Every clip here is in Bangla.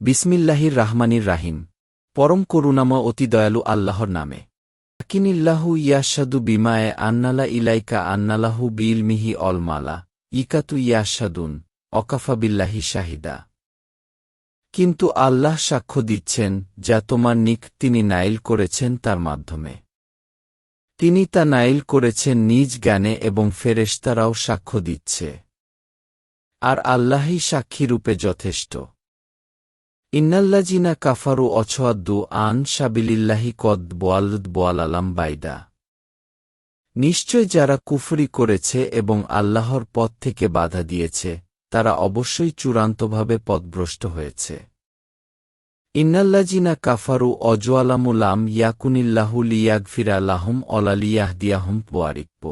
বিসমিল্লাহির রাহমানির রাহিম। পরম করুণাময় অতি দয়ালু আল্লাহর নামে। আকিনিল্লাহু ইয়াসাদু বিমায়ে আন্নালা ইলাইকা আন্নালাহু বিলমিহি অলমালা ইকাতু ইয়াশাদুন অকাফা বিল্লাহি শাহিদা। কিন্তু আল্লাহ সাক্ষ্য দিচ্ছেন যা তোমার নিক তিনি নাইল করেছেন তার মাধ্যমে। তিনি তা নাইল করেছেন নিজ জ্ঞানে এবং ফেরেশতারাও সাক্ষ্য দিচ্ছে। আর আল্লাহই সাক্ষীরূপে যথেষ্ট। ইন্নাল্লাজিনা কাফারু অছোয়াদ্দু আন সাবিলিল্লাহি কদ বোয়ালদ বোয়ালালাম বাইদা। নিশ্চয় যারা কুফরি করেছে এবং আল্লাহর পথ থেকে বাধা দিয়েছে, তারা অবশ্যই চূড়ান্তভাবে পথভ্রষ্ট হয়েছে। ইন্নাল্লাজিনা কাফারু অজোয়ালামুলাম ইয়াকুনিল্লাহু লিয়াগফিরা লাহুম অলালিয়াহদিয়াহুম পোয়ারিকপ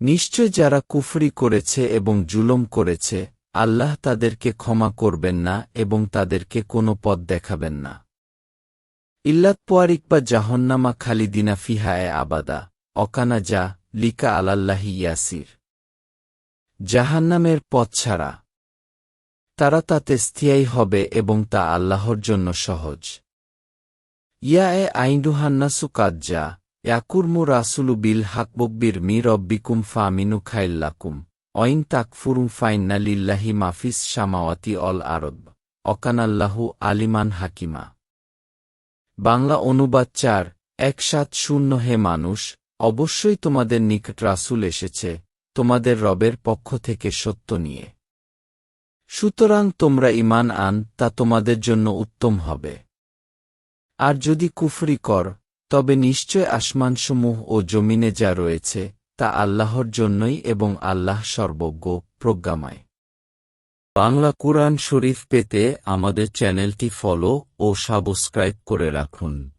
নিশ্চয় যারা কুফরি করেছে এবং জুলম করেছে আল্লাহ তাদেরকে ক্ষমা করবেন না এবং তাদেরকে কোনো পথ দেখাবেন না। ইল্লাত পোয়ারিক বা জাহন্নামা খালিদিনা ফিহায় আবাদা, অকানা যা, লিকা আলাল্লাহি ইয়াসির। জাহান্নামের পথ ছাড়া। তারা তাতে স্থায়ী হবে এবং তা আল্লাহর জন্য সহজ। ইয়া এ আইন্ডুহান্নাসু কাজ্জা ইয়াকুরমু রাসুলু বিল হাকবব্বির মি রব্বিকুম ফামিনু খাইল্লাকুম অইন তাকফুরুম ফাইন্না লিল্লাহি মাফিস সামাওয়াতি অল আরব অকানাল্লাহু আলিমান হাকিমা। বাংলা অনুবাদ চার, এক সাত শূন্য হে মানুষ, অবশ্যই তোমাদের নিকট রাসুল এসেছে, তোমাদের রবের পক্ষ থেকে সত্য নিয়ে। সুতরাং তোমরা ইমান আন, তা তোমাদের জন্য উত্তম হবে। আর যদি কুফরি কর, তবে নিশ্চয় আসমানসমূহ ও জমিনে যা রয়েছে তা আল্লাহর জন্যই এবং আল্লাহ সর্বজ্ঞ প্রজ্ঞাময়। বাংলা কুরআন শরীফ পেতে আমাদের চ্যানেলটি ফলো ও সাবস্ক্রাইব করে রাখুন।